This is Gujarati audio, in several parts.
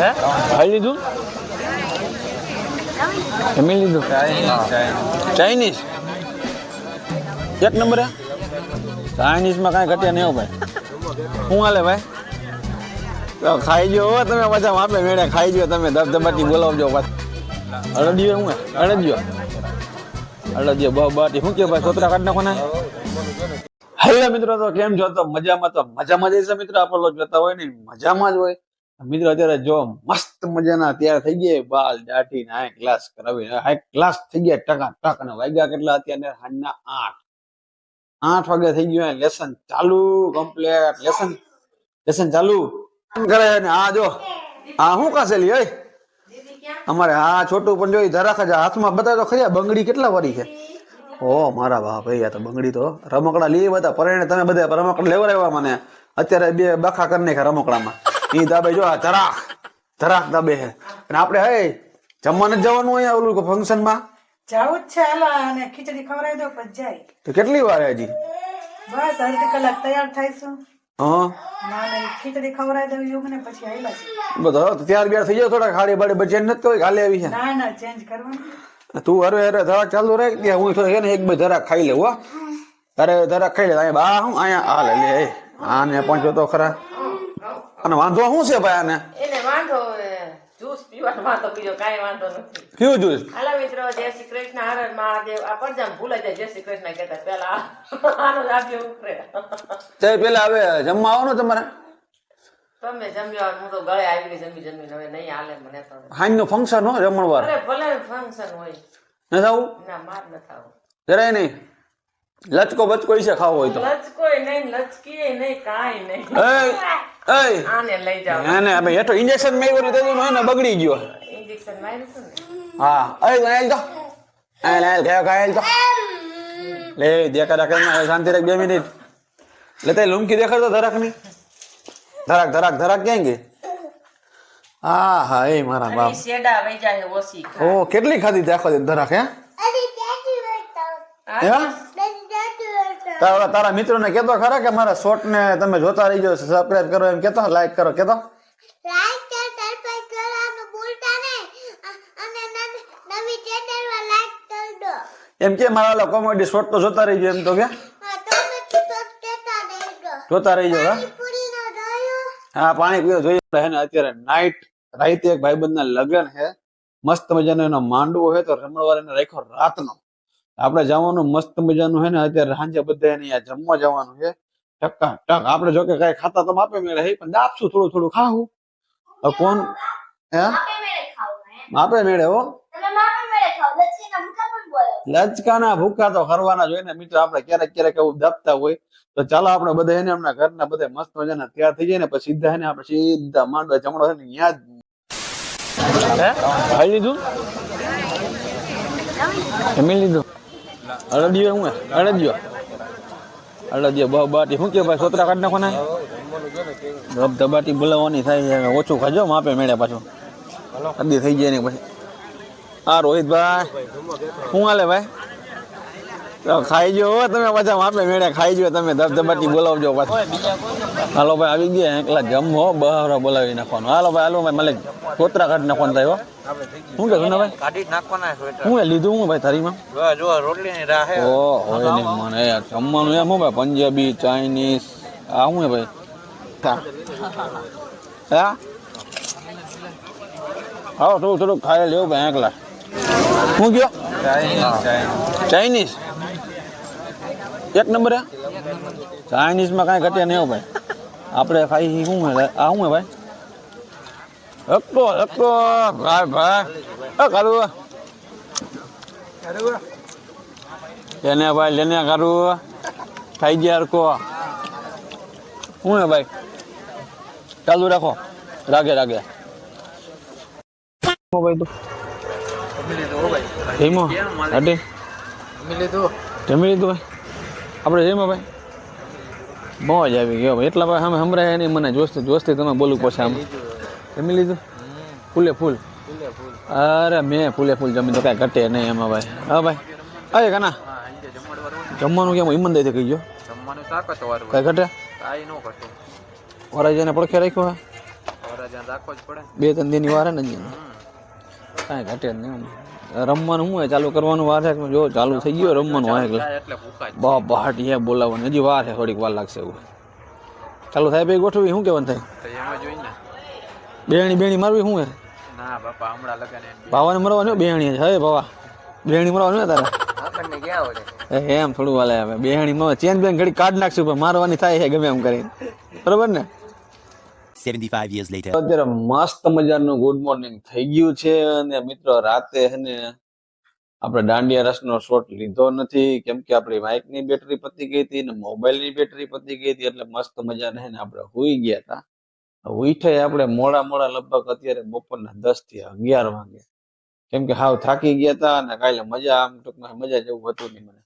હે? ખાઈ લીધું? જમી લીધું? ચાઇનીઝ. એક નંબર? હે ચાઇનીઝમાં કાંઈ ઘટે નહીં ભાઈ. શું હાલે ભાઈ? ખાઈ જો હો, તમે પાછા આપે મેળે ખાઈ જો તમે ધબધબાટી બોલાવજો પાછા. અડદિયો હે? અડદિયો. અડદિયો, બહુ બાટી. શું કે ભાઈ છોતરા કાઢ નાખો ને? હેલો મિત્રો, તો કેમ છો? તો મજામાં તો મજામાં જ મિત્રો, આપણે જોતા હોય ને, મજામાં જ હોય. મિત્રો, અત્યારે જો મસ્ત મજાના તૈયાર થઈ ગયા બાલ દાટી ને ક્લાસ કરાવી. હાઈ ક્લાસ થઈ ગયા ટકા ટક અને વાગ્યા કેટલા? અત્યારે સાંજના આઠ. આઠ વાગે થઈ ગયું લેસન ચાલુ કમ્પ્લેટ લેસન લેસન ચાલુ. કરે ને આ જો. આ શું કાસેલી હોય અમારે આ છોટું પણ જોઈ ધરા જ હાથમાં બધા તો ખરી બંગડી કેટલા વારી છે? ઓ મારા બાપ ભાઈ તો બંગડી તો રમકડા લઈ બધા પરણે તમે બધા રમકડા લેવા રહ્યા મને. અત્યારે બે બખા કરી નાખ્યા રમકડામાં. ઈ દાબે જો આ ધરાખ દાબે હે અને આપણે હે જમવા નથી જવાનું અહીંયા ઓલું ફંક્શનમાં જાવું જ છે હાલો અને ખીચડી ખવડાવી દો પછી જાય. તો કેટલી વાર હજી? બસ અડધી કલાક તૈયાર થાઈશું હા? ના ના ખીચડી ખવડાવી દઉં એવું ને પછી આયલા છે. બધો ત્યાર બ્યાર થઈ જાવ થોડા ખાડી બાડી બચે નથી કોઈ આવી છે. ના ના ચેન્જ કરવાનું. તું હરે હરે ધરાક ચાલુ રહે ત્યાં હું થોડો ને એક બે ધરાક ખાઈ લઉં હો. તારે ધરાક ખાઈ લે અહીંયા બા હું અહીંયા આ લે આને પણ જોતો ખરા. અને વાંધો શું છે ભાઈ આને? એને વાંધો જ્યુસ પીવાનો વાંધો બીજો કાંઈ વાંધો નથી. કયું જ્યુસ હાલો મિત્રો જય શ્રી કૃષ્ણ હર મહાદેવ. આ પડજામ ભૂલાઈ જાય જય શ્રી કૃષ્ણ કહેતા પેલા આનો આપ્યો ઉપરે. તે પેલા હવે જમવા આવવાનું તમારે? તમે જમ્યો હું તો ગળે આવી ગઈ જમી હવે નહીં હાલે મને તો. હાઈનું ફંક્શન હો જમણવાર અરે ભલે ફંક્શન હોય. આવું ના માર ન થાવ. જરાય નહીં. લચકો બચકો છે ખાવો હોય તો. લચકોય નહીં લચકી નહીં કાંઈ નહીં. આને લઈ જાઓ. એને હવે હેઠો ઇન્જેક્શન મેં તે ને બગડી ગયો. ઇન્જેક્શન માર્યું હતું ને? હા. અરે તો આયલ તો. ગયો આયલ તો. લે દેખા રાખે શાંતિ રાખ બે મિનિટ. લે તે લુમકી દેખાડતો ધરાકની ધરાક ધરાક ધરાક ક્યાં ગઈ? હા હા એ મારા બાપ. શેડા જાય ઓ કેટલી ખાધી આખો ધરાક હે? હે? તારા તારા મિત્રોને કેતો ખરા કે મારા શોર્ટ ને તમે જોતા રહી જાઓ સબસ્ક્રાઇબ કરો એમ કેતો લાઈક કરો કેતો લાઈક કર સબસ્ક્રાઇબ કરવાનું અને બોલતા ને અને નવી ચેનલ ચેનલમાં લાઈક કરી દો. એમ કે મારા ઓલા કોમેડી શોર્ટ તો જોતા રહી જાઓ એમ તો કે? હા જોતા રહી જાઓ હા હા પાણી પીવો જોઈએ હે ને અત્યારે નાઈટ રાઈતે એક ભાઈબંધના લગ્ન છે. મસ્ત મજાનો એનો માંડવો છે તો રમણવાર એને રાખ્યો રાતનો. આપણે જવાનું મસ્ત મજાનું છે ને અત્યારે સાંજે બધા એને અહીંયા જમવા જવાનું છે. ટકા ટક. આપણે જોકે કઈ ખાતા તો માપે મેળે હે પણ દાપશું થોડું થોડું ખાવું. તો કોણ? હે? માપે મેળે હો. લચકાના ભૂકા તો કરવાના જોઈએ ને મિત્રો. આપણે ક્યારેક ક્યારેક એવું દાબતા હોય. તો ચાલો આપણે બધા એને આપણા ઘરના બધા મસ્ત મજાના તૈયાર થઈ જાય ને પછી સીધા એને આપણે સીધા માંડવા જમણો છે ને જ. હે? ખાઈ લીધું. જમી લીધું? અડદિયો હું? અડદિયો અડદિયો બહુ બાટી. શું કે ભાઈ સોતરા કાઢ નાખો ને ધબ ધબાટી બોલાવવાની થાય ઓછું ખાજો, માપે મેળે પાછું. અડી થઈ જાય ને પછી. હા રોહિતભાઈ. શું હાલે ભાઈ? ખાઈ જો હો તમે પાછા માપે મેળે ખાઈ જો તમે ધબધબાટી બોલાવજો પાછા. હાલો ભાઈ આવી ગયા એકલા જમો બહાર બોલાવી નાખવાનું. હાલો ભાઈ હાલો ભાઈ મલે કોતરા કાઢી નાખવાનું થાય હો. શું કે ભાઈ કાઢી નાખવાના એ લીધું હું ભાઈ થારીમાં જો જો રોટલીની રાહ હે. ઓ હોય ને મને યાર જમવાનું એમ હું ભાઈ પંજાબી ચાઇનીઝ આ શું ભાઈ? હા. હા? હા થોડું થોડું ખાઈ લેવું ભાઈ એકલા. શું કયો? ચાઇનીઝ? એક નંબર હે? ચાઇનીઝમાં કાંઈ ઘટ્યા નહીં હો ભાઈ. આપણે ખાઈ શું હે? આ શું હે ભાઈ? એકતો એકતો ભાઈ ભાઈ. એ કાઢું લેને ભાઈ લેને કરું ખાઈ ગયા હરકો શું હે ભાઈ? ચાલુ રાખો. રાગે રાગે. ભાઈ તું. ધીમો હટી. જમી લીધું ભાઈ? આપણે જઈમાં ભાઈ? મોજ આવી ગયો ભાઈ. એટલા ભાઈ સામે સંભળાય નહીં મને જોસ્તી જોસ્તી તમે બોલું પછી આમ. જમી લીધું? ફૂલે ફૂલ. અરે મેં ફૂલે ફૂલ જમી તો કાંઈ ઘટે નહીં એમાં ભાઈ. હા ભાઈ. અરે કાના? જમવાનું કેમ ઈમાનદારી કહી ગયો. જમવાનું તાકાત વાળું કાંઈ ઘટે? કાંઈ ન ઘટે. પડખે રાખ્યો હા ધ્યાન રાખવો જ પડે બે ત્રણ દિનની વાર ને કાંઈ ઘટે જ નહીં આમ. રમવાનું શું હોય? ચાલુ કરવાનું વાર છે જો ચાલુ થઈ ગયો રમવાનું હોય એટલે. બા બહાટી હે બોલાવવાની. હજી વાર છે થોડીક વાર લાગશે એવું. ચાલુ થાય ભાઈ ગોઠવી? શું કહેવાનું થાય? બેણી બેણી મારવી શું હે? ભાવાને મરવાનું બેણી હે ભાવા. બેણી મરવાનું તારે? એ એમ થોડું વાલે આવે. બેહણી માં ચેન બેન ઘડી કાઢ નાખશું પણ મારવાની થાય છે ગમે એમ કરીને. બરોબર ને? 75 years later. અત્યારે મસ્ત મજાનું ગુડ મોર્નિંગ થઈ ગયું છે અને મિત્રો રાતે હે આપણે દાંડિયા રસનો શોટ લીધો નથી. કેમ કે આપણી માઇકની બેટરી પતી ગઈ હતી ને મોબાઈલની બેટરી પતી ગઈ હતી એટલે મસ્ત મજાને ને આપણે હુઈ ગયા હતા. ઉઠે આપણે મોડા મોડા લગભગ અત્યારે બપોરના દસથી અગિયાર વાગે. કેમ કે હાવ થાકી ગયા હતા અને કાલે મજા આમ ટૂંકમાં મજા જેવું હતું નહીં મને.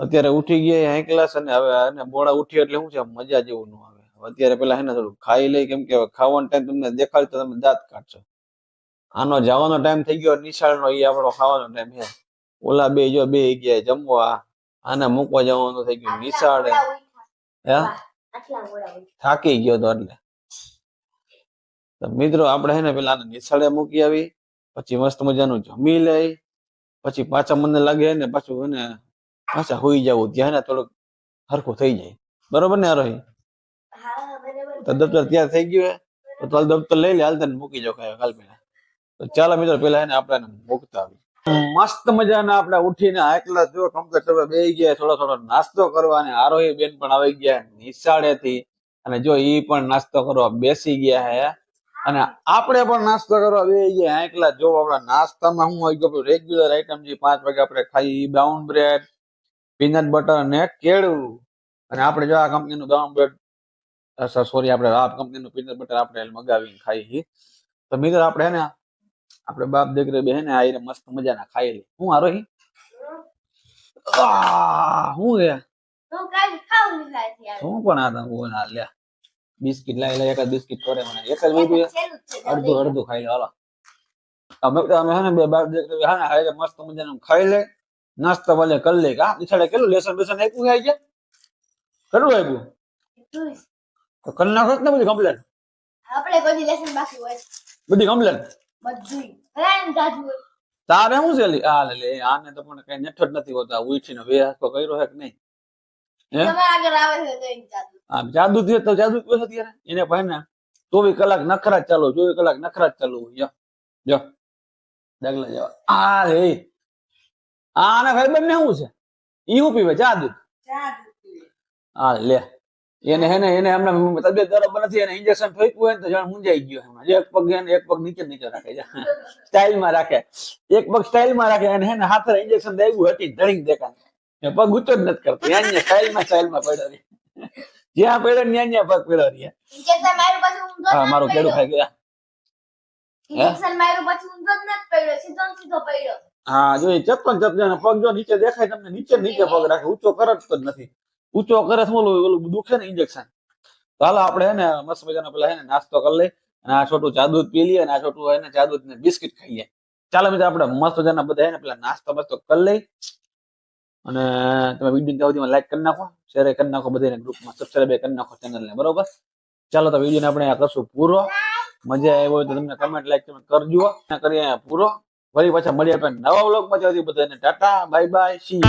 અત્યારે ઉઠી ગયા ક્લાસ અને હવે અને મોડા ઉઠી એટલે શું છે, મજા જેવું ન અત્યારે પેલા હે ને થોડું ખાઈ લઈ કેમ કે ખાવાનો ટાઈમ તમને દેખાડ તો તમે દાંત કાઢશો. આનો જવાનો ટાઈમ થઈ ગયો નિશાળનો એ આપણો ખાવાનો ટાઈમ છે. ઓલા બે જો બે ગયા જમવા આને મૂકવા જવાનું થઈ ગયું નિશાળે. હે. થાકી ગયો તો એટલે. તો મિત્રો આપણે હે ને પેલા આને નિશાળે મૂકી આવી પછી મસ્ત મજાનું જમી લઈ પછી પાછા મને લાગે ને પાછું હે ને પાછા હોઈ જવું ત્યાં ને થોડુંક હરખું થઈ જાય. બરોબર ને આરોહી? હા બરાબર તો દફતર થઈ ગયું હે. તો ચાલ દફતર લઈ લે, હાલ તને મૂકી જાવ કાંઈ કાલ પેલા તો ચાલો મિત્રો પેલા એને આપણે મૂકતા આવી મસ્ત મજાના આપણે ઉઠીને આ જો કમ્પ્લેટ હવે બે ગયા, થોડો થોડો નાસ્તો કરવા અને આરોહી બેન પણ આવી ગયા નિશાળેથી. અને જો એ પણ નાસ્તો કરવા બેસી ગયા હે. અને આપણે પણ નાસ્તો કરવા બે ગયા એકલા જો. આપણા નાસ્તામાં હું આવી ગયો રેગ્યુલર આઈટમ જે પાંચ વાગે આપણે ખાઈ બ્રાઉન બ્રેડ પીનટ બટર ને કેળું. અને આપણે જો આ કંપનીનું બ્રાઉન બ્રેડ સોરી આપણે આ કંપનીનું પીનટ બટર આપણે મગાવીને ખાઈ છીએ. તો મિત્ર આપણે હે ને આપણે બાપ દીકરી બે હે ને આઈને મસ્ત મજાના ખાઈ લે હું હારો હી? હું હે? હું યાર. શું પણ આ તમે ના લ્યા. બિસ્કિટ લાવી લે એક જ બિસ્કિટ કરે મને. એક જ છેલ્લું અડધું અડધું ખાઈ લે હાલો. અમે અમે હે ને બે બાપ દીકરી હે ને આઈને મસ્ત મજાનું ખાઈ લે. નાસ્તો ભલે કરી લે. કા બિચારે કેટલું લેસન બેસન આપ્યું આજે? કેટલું આપ્યું. તો કરી નાખો ને બધી કમ્પ્લેન આપણે કોઈ લેસન બાકી હોય. બધી કમ્પ્લેન બધી ભલાને જાજુ તારે શું છે લી? આ લે આને તો પણ કઈ નેઠો જ નથી હોતા. ઉઠીને બે હાથ તો કર્યો હે કે નહીં? હે? તમારા આગળ આવે છે તો જાજુ. આ જાદુ થયો તો જાદુ કયો અત્યારે. એને ભાઈ ને ચોવીસ કલાક નખરા ચાલુ ચોવીસ કલાક નખરા ચાલુ જો જો દાખલા જવા. આ રે. આના ભાઈ બંને શું છે? ઈ હું પીવે? જાદુ. હા લે. એને હે ને એને હમણાં તબિયત બરાબર નથી એને ઇન્જેક્શન ઠોક્યું હોય ને તો જાણ મુંજાઈ ગયો હમણાં એક પગ એને એક પગ નીચે નીચે રાખે છે. સ્ટાઇલમાં રાખે. એક પગ સ્ટાઇલમાં રાખે અને હે ને હાથે ઇન્જેક્શન દેવું હતી ધણી દેખાય એ પગ ઊંચો જ નથી કરતો. ત્યાં સ્ટાઇલમાં સ્ટાઇલમાં પડ્યો રહે. જ્યાં પડ્યો ને ત્યાં પગ પડ્યો રહે. હા મારું કેડું. ખાઈ ગયા. હા? જો ચપ્પન ચપ્પન પગ જો નીચે દેખાય તમને નીચે નીચે પગ રાખે. ઊંચો કરતો તો જ નથી. ઊંચો કરે શું ઓલું દુખે ને ઇન્જેક્શન તો હાલો આપણે હે ને મસ્ત મજાનો પેલા હે ને નાસ્તો કરી લઈ અને આ છોટું ચા પી લઈએ અને આ છોટું હે ને ચા ને બિસ્કિટ ખાઈએ. ચાલો મિત્રો, આપણે મસ્ત મજાના બધા હે ને પેલા નાસ્તો મસ્તો કરી લઈ અને તમે વીડિયો ત્યાં સુધીમાં લાઈક કરી નાખો શેર કરી નાખો, બધાને ગ્રુપમાં સબસ્ક્રાઈબ કરી નાખો ચેનલને બરોબર? ચાલો તો વિડીયોને આપણે આ કરશું પૂરો. મજા આવી હોય તો તમને કમેન્ટ લાઈક તમે કરજો. કરીએ પૂરો. ફરી પાછા મળીએ આપણે નવા વ્લોગમાં સુધી બધાને ટાટા બાય બાય સી